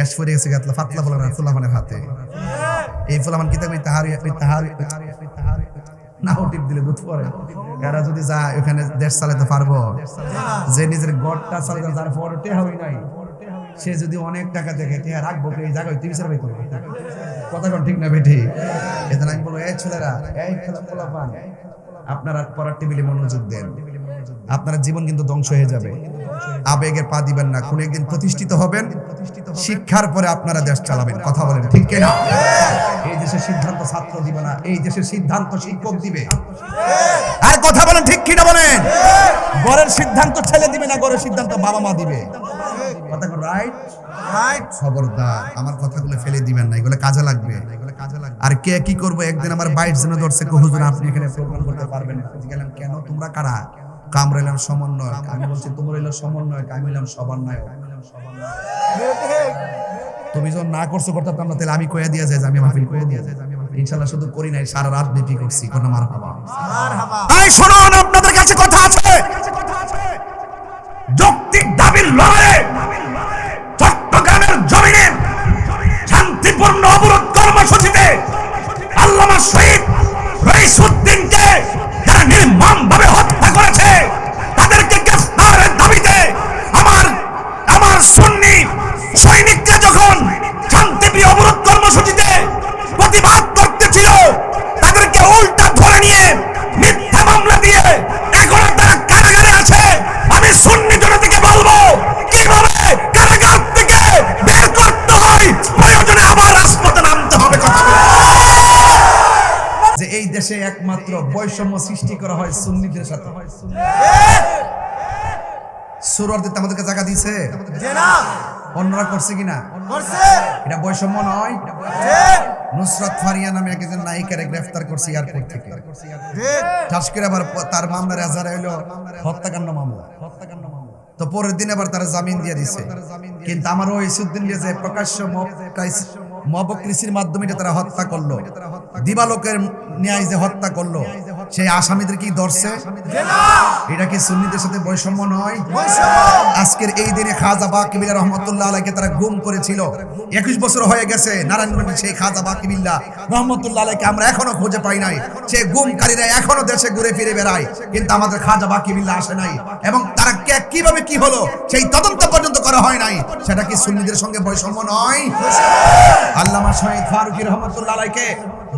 দেশ ফুরে গেছে গাতলা ফাতলা ফলানা ফুলাফানের হাতে এই ফুলাফান কি থাকবে তাহার তাহার না টিপ দিলে এরা যদি ওখানে দেশ চালাতে পারব যে নিজের গড়টা চালাতে পর টেহা নাই সে যদি অনেক টাকা দেখে টেহা রাখব এই জায়গায় তুমি সার্ভে করব কথা কোন ঠিক না বেঠি এদের আমি বলব এই ছেলেরা এই খেলা আপনারা পড়ার টেবিলে মনোযোগ দেন। আপনার জীবন কিন্তু ধ্বংস হয়ে যাবে। আবেগের পা দিবেন না কোন একদিন প্রতিষ্ঠিত হবেন। শিক্ষার পরে আপনারা দেশ চালাবেন কথা বলেন ঠিক কিনা? এই দেশের সিদ্ধান্ত ছাত্র দিবে না এই দেশের সিদ্ধান্ত শিক্ষক দিবে। আর কথা বলেন ঠিক কিনা বলেন? গড়ের সিদ্ধান্ত ছেলে দিবে না গড়ের সিদ্ধান্ত বাবা মা দিবে? কথা রাইট রাইট খবরদার আমার কথাগুলো ফেলে দিবেন না এগুলো কাজে লাগবে। আর কে কি করব একদিন আমার বাইট যেন ধরছে হুজুর আপনি এখানে প্রোগ্রাম করতে পারবেন না। গেলাম কেন তোমরা কারা? কামরা এলাম সমন্বয় আমি বলছি তোমরা এলো সমন্বয় আমি এলাম তুমি যখন না করছ তাহলে আমি কয়ে দিয়ে যাই আমি মাহফিল কয়ে দিয়ে যাই ইনশাল্লাহ শুধু করি নাই, সারা রাত বিপি করছি। কোন মার শুনুন আপনাদের কাছে কথা আছে। যৌক্তিক দাবির লড়াইয়ে চট্টগ্রামের জমিনে শান্তিপূর্ণ অবরোধ কর্মসূচিতে আল্লামা শহীদ যে এই দেশে একমাত্র বৈষম্য সৃষ্টি করা হয় সুন্নিদের সাথে। আমাদেরকে জায়গা দিছে অন্যরা করছে কিনা? এটা বৈষম্য নয়। নুসরাত ফারিয়া নামে একজন নায়িকারে গ্রেফতার করছে এয়ারপোর্ট থেকে। ঠাস করে আবার তার মামলা রেজার হইল হত্যাকাণ্ড মামলা। হত্যাকাণ্ড মামলা তো পরের দিন আবার তারা জামিন দিয়ে দিছে। কিন্তু আমার ওই সুদ্দিন যে প্রকাশ্য মবকৃষির মাধ্যমে এটা তারা হত্যা করল। দিবালোকের ন্যায় যে হত্যা করল, সেই আসামিদের কি ধরছে? এটা কি সুন্নিদের সাথে বৈষম্য নয়? আজকের এই দিনে খাজা বাকিবিল্লা রহমতুল্লাহ আলাইকে তারা গুম করেছিল। একুশ বছর হয়ে গেছে, নারায়ণগঞ্জের সেই খাজা বাকিবিল্লা রহমতুল্লাহ আলাইকে আমরা এখনও খুঁজে পাই নাই। সে গুমকারীরা এখনও দেশে ঘুরে ফিরে বেড়ায়, কিন্তু আমাদের খাজা বাকিবিল্লা আসে নাই। এবং তারা কীভাবে কি হলো? সেই তদন্ত পর্যন্ত করা হয় নাই। সেটা কি সুন্নিদের সঙ্গে বৈষম্য নয়? আল্লামা শহীদ ফারুকি রহমতুল্লাহ আলাইকে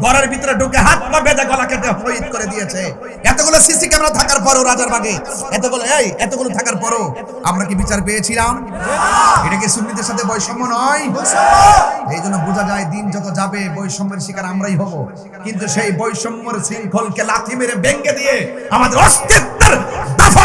ঘরের ভিতরে ঢুকে হাত পা বেঁধে গলা কেটে শহীদ করে দিয়েছে। এতগুলো সিসি ক্যামেরা থাকার পরও রাজার বাগে, এতগুলো, এই, এতগুলো থাকার পরও আমরা কি বিচার পেয়েছিলাম? এটা কি সুন্নিদের সাথে বৈষম্য নয়? এই জন্য বোঝা যায় দিন যত যাবে, বৈষম্যের শিকার আমরাই হব। কিন্তু সেই বৈষম্যের শৃঙ্খলকে লাথি মেরে ভেঙে দিয়ে আমাদের অস্তিত্বের দফা